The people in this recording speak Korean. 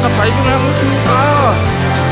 아까 다이빙을 한 것입니까?